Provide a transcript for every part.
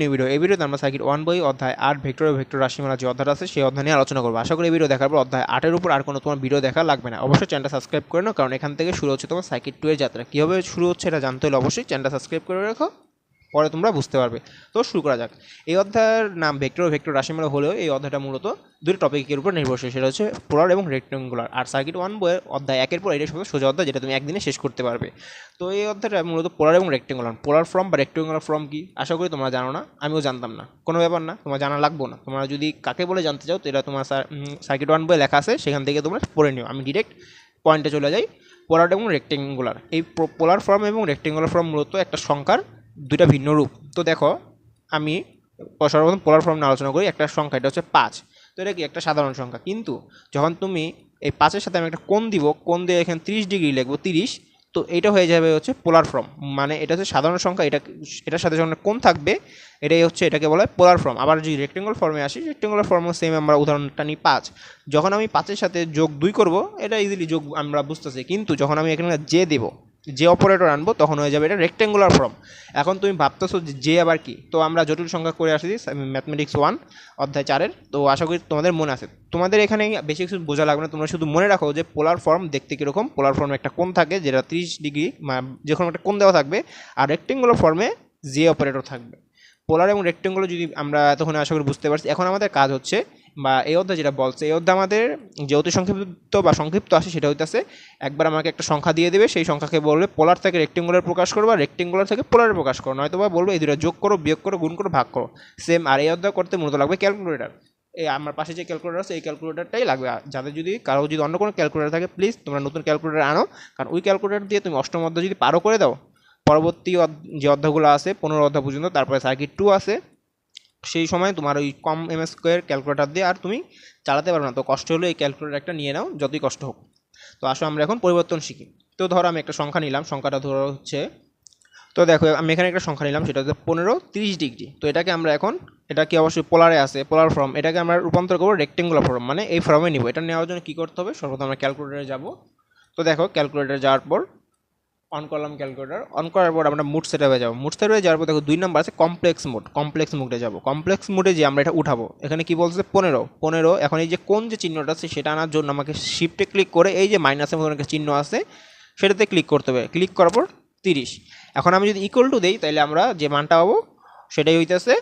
New এই ভিডিওতে আমরা সার্কিট ওয়ান বই, অধ্যায় আট, ভেক্টর ও ভেক্টর রাশিমালা যে অধ্যায় আছে, সেই অধ্যায় নিয়ে আলোচনা করব। আশা করি ভিডিও দেখার পর অধ্যায় আটের উপর আর কোনো তোমার ভিডিও দেখা লাগবে না। অবশ্যই চ্যানেলটা সাবস্ক্রাইব করে নাও, কারণ এখান থেকে শুরু হচ্ছে তোমার সার্কিট টু এর যাত্রা। কীভাবে শুরু হচ্ছে এটা জানতে হলে অবশ্যই চ্যানেলটা সাবস্ক্রাইব করে রাখো। পরে তোমরা বুঝতে পারবে। তো শুরু করা যাক। এই অধ্যায়ের নাম ভেক্টর ভেক্টর রাশিমালা হলেও এই অধ্যায়টা মূলত দুটি টপিকের উপর নির্ভরশীল। সেটা হচ্ছে পোলার এবং রেক্টেঙ্গুলার আর সার্কিট ওয়ান বইয়ের অধ্যায় একের পর এটা সবচেয়ে সোজা অধ্যায় যেটা তুমি একদিনে শেষ করতে পারবে। তো এই অধ্যায়টা মূলত পোলার এবং রেক্টেঙ্গুলার পোলার ফর্ম বা রেক্টেঙ্গুলার ফর্ম কি? আশা করি তোমরা জানো না। আমিও জানতাম না। কোনো ব্যাপার না। তোমার জানা লাগবো না। তোমরা যদি কাকে বলে জানতে চাও, তো এটা তোমার সার্কিট ওয়ান বইয়ে লেখা আছে। সেখান থেকে তোমরা পড়ে নিও। আমি ডিরেক্ট পয়েন্টে চলে যাই। পোলার এবং রেক্টেঙ্গুলার এই পোলার ফর্ম এবং রেক্টেঙ্গুলার ফর্ম মূলত একটা সংখ্যার দুইটা ভিন্ন রূপ। তো দেখো, আমি সর্বপ্রথম পোলার ফর্ম আলোচনা করি, একটা সংখ্যা, এটা হচ্ছে পাঁচ। তো এটা কি? একটা সাধারণ সংখ্যা। কিন্তু যখন তুমি এই পাঁচের সাথে আমি একটা কোণ দিব, কোণ দিয়ে এখানে তিরিশ ডিগ্রি লিখব, তিরিশ, তো এটা হয়ে যাবে হচ্ছে পোলার ফর্ম মানে এটা হচ্ছে সাধারণ সংখ্যা, এটা এটার সাথে যখন কোণ থাকবে, এটাই হচ্ছে এটাকে বলা হয় পোলার ফর্ম আবার যদি রেক্টেঙ্গল ফর্মে আসি রেক্টেঙ্গুলার ফর্মও সেম আমরা উদাহরণটা নিই পাঁচ। যখন আমি পাঁচের সাথে যোগ দুই করব, এটা ইজিলি যোগ আমরা বুঝতেছি। কিন্তু যখন আমি এখানে যে দেবো যে অপারেটর আনব, তখন হয়ে যাবে এটা রেক্টেঙ্গুলার ফর্ম এখন তুমি ভাবতেছো যে আবার কি? তো আমরা জটিল সংখ্যা করে আসছি ম্যাথমেটিক্স ওয়ান অধ্যায় চারের। তো আশা করি তোমাদের মনে আছে। তোমাদের এখানে বেশি কিছু বোঝা লাগবে না, তোমরা শুধু মনে রাখো যে পোলার ফর্ম দেখতে কীরকম? পোলার ফর্মে একটা কোণ থাকে, যেটা তিরিশ ডিগ্রি যে কোনো একটা কোণ দেওয়া থাকবে। আর রেক্টেঙ্গুলার ফর্মে যে অপারেটর থাকবে। পোলার এবং রেক্টেঙ্গুলার যদি আমরা এতক্ষণে আশা করি বুঝতে পারছি, এখন আমাদের কাজ হচ্ছে বা এই অধ্যায় যেটা বলছে, এই অধ্যায় আমাদের যে অতি সংক্ষিপ্ত বা সংক্ষিপ্ত আসে, সেটা হইতেছে, একবার আমাকে একটা সংখ্যা দিয়ে দেবে, সেই সংখ্যাকে বলবে পোলার থেকে রেক্টেঙ্গুলার প্রকাশ করো বা রেক্টেঙ্গুলার থেকে পোলারে প্রকাশ করো নয়তো বা বলবে এই দুটো যোগ করো, বিয়োগ করো, গুণ করো, ভাগ করো। সেম আর এই অধ্যায় করতে মূলত লাগবে ক্যালকুলেটার এই আমার পাশে যে ক্যালকুলেটার আছে, এই ক্যালকুলেটারটাই লাগবে। যাদের যদি কারও যদি অন্য কোনো ক্যালকুলেটার থাকে প্লিজ তোমরা নতুন ক্যালকুলেটার আনো, কারণ ওই ক্যালকুলেটার দিয়ে তুমি অষ্টম অধ্যায় যদি পারো করে দাও, পরবর্তী যে অধ্যায়গুলো আছে, পনেরো অধ্যায় পর্যন্ত, তারপরে সার্কিট টু আছে সেই সময় তোমার ওই কম এম স্কোয়ার ক্যালকুলেটার দিয়ে আর তুমি চালাতে পারবে না। তো কষ্ট হলে এই ক্যালকুলেটার একটা নিয়ে নাও, যতই কষ্ট হোক। তো আসো আমরা এখন পরিবর্তন শিখি। তো ধরো আমি একটা সংখ্যা নিলাম, সংখ্যাটা ধরো হচ্ছে, তো দেখো আমি এখানে একটা সংখ্যা নিলাম, সেটা হচ্ছে পনেরো তিরিশ ডিগ্রি। তো এটাকে আমরা এখন, এটা কি অবশ্যই পোলারে আছে, পোলার ফর্ম, এটাকে আমরা রূপান্তর করব রেক্টেঙ্গুলার ফর্ম মানে এই ফর্মে নিব। এটা নেওয়ার জন্য কী করতে হবে? সর্বপ্রথম আমরা ক্যালকুলেটারে যাব। তো দেখো ক্যালকুলেটারে যাওয়ার পর অন করলাম ক্যালকুলেটার অন করার পর আমরা মুড সেটআপে যাব। মুড সেটআপে যাওয়ার পর দেখো দুই নাম্বার আছে কমপ্লেক্স মোড কমপ্লেক্স মোডে যাব। কমপ্লেক্স মোডে যে আমরা এটা উঠাবো। এখানে কি বলছে? পনেরো। পনেরো, এখন এই যে কোন যে চিহ্নটা আছে সেটা আনার জন্য আমাকে শিফটে ক্লিক করে এই যে মাইনাসের মতো একটা চিহ্ন আছে, সেটাতে ক্লিক করতে হবে। ক্লিক করার পর তিরিশ। এখন আমি যদি ইকুয়াল টু দিই, তাহলে আমরা যে মানটা পাবো, সেটাই হইতেছে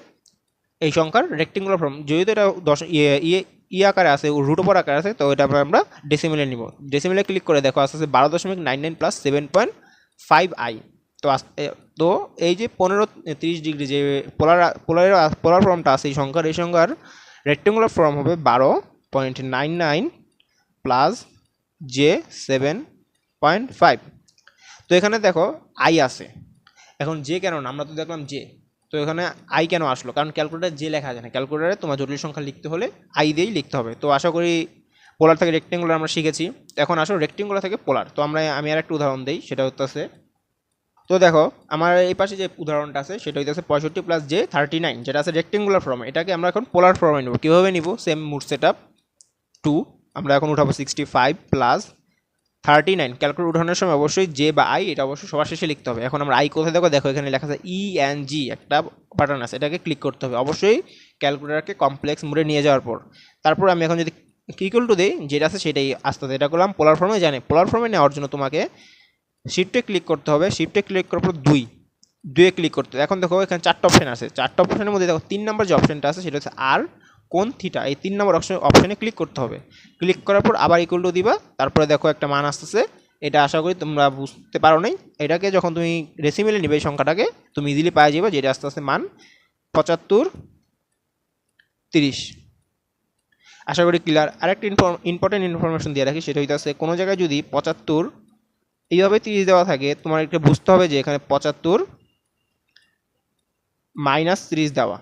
এই সংখ্যার রেক্টেঙ্গুলার ফর্ম যেহেতু এটা দশ ইয়ে ইয়ে ই আকারে আছে রুট ওপর আকারে আছে, তো এটা আমরা ডেসিমিলে নিব। ডেসিমিলে ক্লিক করে দেখো, আস্তে আস্তে বারো দশমিক nine nine plus seven point five i তো তো এই যে পনেরো তিরিশ ডিগ্রি যে পোলার, পোলারের পোলার ফর্মটা আছে, এই সংখ্যার এই সংখ্যার রেক্টেঙ্গুলার ফর্ম হবে বারো point nine nine plus j seven point five তো এখানে দেখো আই আছে। এখন জে কেন না? আমরা তো দেখলাম জে তো এখানে আই কেন আসলো? কারণ ক্যালকুলেটার যে লেখা যায় না। ক্যালকুলেটারে তোমার জটিল সংখ্যা লিখতে হলে আই দিয়েই লিখতে হবে। তো আশা করি পোলার থেকে রেক্টেঙ্গুলার আমরা শিখেছি। এখন আসো রেক্টেঙ্গুলার থেকে পোলার তো আমরা, আমি আর একটা উদাহরণ দিই, সেটা হচ্ছে তো দেখো, আমার এই পাশে যে উদাহরণটা আছে, সেটা হইতেছে পঁয়ষট্টি প্লাস জে থার্টি নাইন যেটা আছে রেক্টেঙ্গুলার ফর্মে এটাকে আমরা এখন পোলার ফর্মে নেব। কীভাবে নিব? Same mode set up two আমরা এখন উঠাবো sixty five plus thirty nine calculate উঠানোর সময় অবশ্যই জে বা আই এটা অবশ্যই সবার শেষে লিখতে হবে। এখন আমরা আই কোথায় দেখো? দেখো, এখানে লেখা আছে ই এন জি একটা বাটন আছে। এটাকে ক্লিক করতে হবে। অবশ্যই ক্যালকুলেটারকে কমপ্লেক্স মোডে নিয়ে যাওয়ার পর। তারপর আমি এখন যদি ইকুয়াল টু দিই যেটা আছে সেটাই আস্তে আস্তে এটা করলাম। পোলার ফর্মে জানে। পোলার ফর্মে নেওয়ার জন্য তোমাকে শিফটে ক্লিক করতে হবে। শিফটে ক্লিক করার পর দুই। দুয়ে ক্লিক করতে। এখন দেখো এখানে চারটা অপশন আছে। চারটা অপশনের মধ্যে দেখো তিন নম্বর যে অপশনটা আছে সেটা হচ্ছে আর কোন থিটা এই তিন নম্বর অপশন অপশনে ক্লিক করতে হবে। ক্লিক করার পর আবার ইকুয়াল টু দিবা। তারপরে দেখো একটা মান আসতেছে। এটা আশা করি তোমরা বুঝতে পারো নাই। এটাকে যখন তুমি রেসিমেলে নিবে এই সংখ্যাটাকে, তুমি ইজিলি পাওয়া যাবে যেটা আস্তে আস্তে মান পঁচাত্তর তিরিশ। আশা করি ক্লিয়ার আরেকটা ইম্পর্টেন্ট ইনফরমেশন দিয়ে রাখি, সেটা হইতেছে কোনো জায়গায় যদি পঁচাত্তর এইভাবে তিরিশ দেওয়া থাকে তোমার একটু বুঝতে হবে যে এখানে পঁচাত্তর মাইনাস তিরিশ দেওয়া।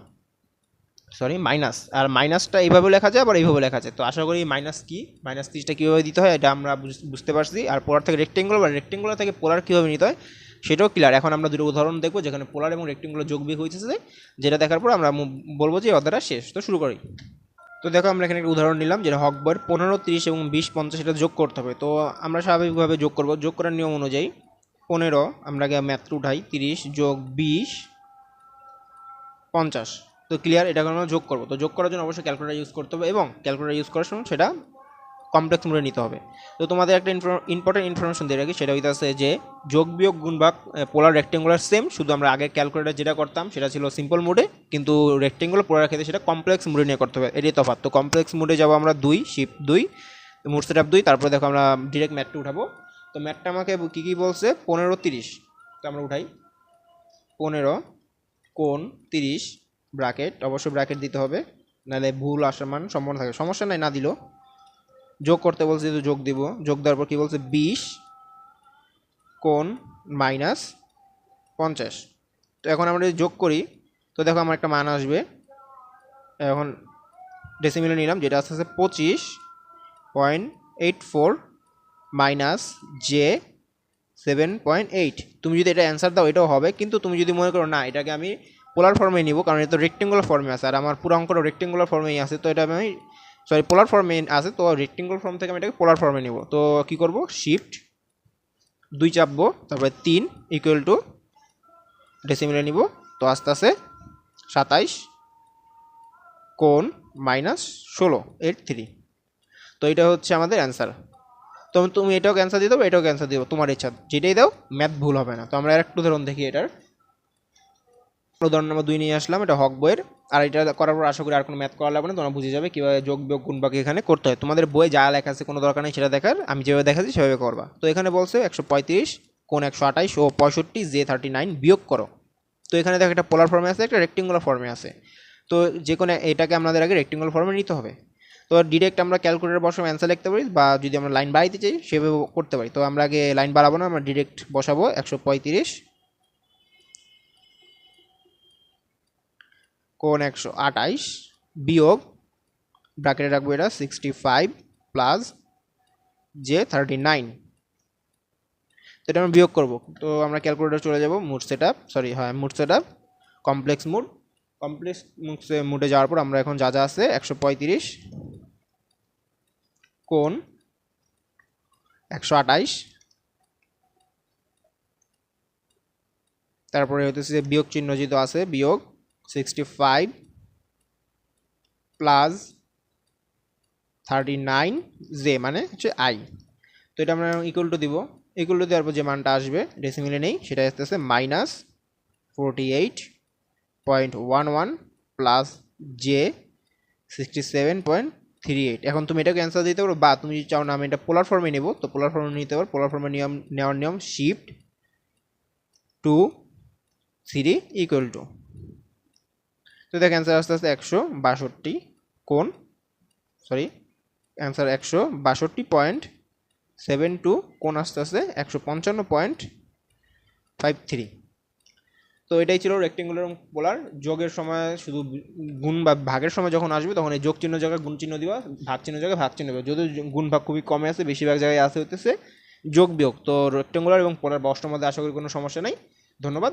সরি মাইনাস আর মাইনাসটা এইভাবে লেখা যায়, আবার এইভাবে লেখা যায়। তো আশা করি মাইনাস কি? মাইনাস তিরিশটা কীভাবে দিতে হয়, এটা আমরা বুঝতে পারছি। আর পোলার থেকে রেক্টেঙ্গুলার বা রেক্টেঙ্গুলার থেকে পোলার কীভাবে নিতে হয়, সেটাও ক্লিয়ার এখন আমরা দুটো উদাহরণ দেখব, যেখানে পোলার এবং রেক্টেঙ্গুলার যোগ বিয়োগ হয়েছে যেটা দেখার পর আমরা বলব যে অধ্যায়টা শেষ। তো শুরু করি। তো দেখো আমরা এখানে একটা উদাহরণ নিলাম যেটা হকবার পনেরো, তিরিশ এবং বিশ, পঞ্চাশ এটা যোগ করতে হবে। তো আমরা স্বাভাবিকভাবে যোগ করব। যোগ করার নিয়ম অনুযায়ী পনেরো, আমরা ম্যাথ উঠাই, তিরিশ যোগ বিশ, পঞ্চাশ। তো ক্লিয়ার এটা আমরা যোগ করব। তো যোগ করার জন্য অবশ্যই ক্যালকুলেটার ইউজ করতে হবে এবং ক্যালকুলেটার ইউজ করার সময় সেটা কমপ্লেক্স মোডে নিতে হবে। তো তোমাদের একটা ইম্পর্টেন্ট ইনফরমেশন দিয়ে রাখি, সেটা হইতেছে যে যোগ বিয়োগ গুণ ভাগ পোলার রেক্টেঙ্গুলার সেম শুধু আমরা আগে ক্যালকুলেটার যেটা করতাম, সেটা ছিল সিম্পল মোডে কিন্তু রেক্টেঙ্গুলার পোলার ক্ষেত্রে সেটা কমপ্লেক্স মোডে নিয়ে করতে হবে, এটাই তফাৎ। তো কমপ্লেক্স মোডে যাব আমরা দুই শিপ দুই, মোট সেট আপ দুই, তারপরে দেখো আমরা ডিরেক্ট ম্যাটটা উঠাবো। তো ম্যাটটা আমাকে কী কী বলছে? পনেরো তিরিশ। তো আমরা উঠাই। পনেরো কোন তিরিশ, ব্র্যাকেট, অবশ্যই ব্র্যাকেট দিতে হবে, নাহলে ভুল আসার মান সম্ভাবনা থাকে। সমস্যা নাই, না দিলেও যোগ করতে বলছে তো যোগ দিব, যোগ দেওয়ার পর কী বলছে? বিশ কোন মাইনাস পঞ্চাশ। তো এখন আমরা যদি যোগ করি, তো দেখো আমার একটা মান আসবে। এখন ডেসিমিলে নিলাম, যেটা আসছে পঁচিশ point eight four minus j seven point eight. তুমি যদি এটা অ্যান্সার দাও, এটাও হবে। কিন্তু তুমি যদি মনে করো, না, এটাকে আমি পোলার ফর্মে নিব, কারণ এটা তো রেক্টেঙ্গুলার ফর্মে আছে, আর আমার পুরো অঙ্কটা রেক্টেঙ্গুলার ফর্মেই আছে, তো এটা আমি সরি পোলার ফর্মে আছে, তো রেক্টেঙ্গুলার ফর্ম থেকে আমি এটাকে পোলার ফর্মে নিব। তো কি করব? শিফট দুই চাপবো, তারপরে তিন ইকুয়াল টু ডেসিমিলে নিব। তো আস্তে আস্তে সাতাইশ কোন মাইনাস ষোলো এইট থ্রি তো এটা হচ্ছে আমাদের অ্যান্সার তো তুমি এটাও ক্যান্সার দিয়ে দেবো এটাও ক্যান্সার দেবো তোমার ইচ্ছা। যেটাই দাও ম্যাথ ভুল হবে না। তো আমরা একটু উদাহরণ দেখি এটার। উদাহরণ নম্বর দুই নিয়ে আসলাম, এটা হক বইয়ের। আর এটা করার পর আশা করি আর কোনো ম্যাথ করা লাগবে না, তোমরা বুঝে যাবে কীভাবে যোগ, বিয়োগ, গুণ, বাকি এখানে করতে হয়। তোমাদের বইয়ে যা লেখা আছে কোনো দরকার নেই সেটা দেখার, আমি যেভাবে দেখাচ্ছি সেভাবে করবা। তো এখানে বলছে একশো পঁয়ত্রিশ কোন একশো আঠাইশ ও পঁয়ষট্টি জে থার্টি নাইন বিয়োগ করো। তো এখানে দেখো একটা পোলার ফর্মে আছে, একটা রেক্টেঙ্গুলার ফর্মে আছে। তো যে কোনো এটাকে আমাদের আগে রেক্টেঙ্গুলার ফর্মে নিতে হবে। তো ডিরেক্ট আমরা ক্যালকুলেটার বসাবো অ্যান্সার লিখতে পারি, বা যদি আমরা লাইন বাড়াইতে চাই সেভাবে করতে পারি। তো আমরা আগে লাইন বাড়াবো না, আমরা ডিরেক্ট বসাবো একশো পঁয়ত্রিশ কোন একশো আটাইশ বিয়োগ ব্র্যাকেটে রাখব এটা sixty five plus j thirty nine তো এটা আমরা বিয়োগ করব। তো আমরা ক্যালকুলেটার চলে যাব মুড সেট সরি হ্যাঁ mode set complex mode complex মুডে যাওয়ার পর আমরা এখন যা যা আছে, একশো পঁয়ত্রিশ কোন একশো আটাইশ তারপরে হতেছে বিয়োগ চিহ্ন যেহেতু আছে, বিয়োগ sixty five plus thirty nine j মানে হচ্ছে আই তো এটা আমরা ইকুয়াল টু দিব। ইকুয়াল টু দেওয়ার পর যে মানটা আসবে ডেসিমিলে নেই, সেটা আসতেছে minus forty eight point one one plus j sixty seven point three eight এখন তুমি এটাকে অ্যান্সার দিতে পারো, বা তুমি চাও না, আমি এটা পোলার ফর্মে নেব। তো পোলার ফর্মে নিতে পারো। পোলার ফর্মে নিয়ম, নেওয়ার নিয়ম shift two three equal to তো দেখ অ্যান্সার আস্তে আস্তে একশো বাষট্টি কোন সরি অ্যান্সার একশো বাষট্টি পয়েন্ট সেভেন টু কোন আস্তে আস্তে একশো পঞ্চান্ন পয়েন্ট ফাইভ থ্রি তো এটাই ছিল রেক্টেঙ্গুলার পোলার যোগের সময় শুধু গুণ বা ভাগের সময় যখন আসবে, তখন এই যোগ চিহ্ন জায়গায় গুণ চিহ্ন দিবা, ভাগ চিহ্ন জায়গায় ভাগ চিহ্ন দিবা। যদি গুণ ভাগ খুবই কমে আছে, বেশিরভাগ জায়গায় আসে হতেছে যোগ বিয়োগ। তো রেক্টেঙ্গুলার এবং পোলার বস্টের মধ্যে আশা করি কোনো সমস্যা নেই। ধন্যবাদ।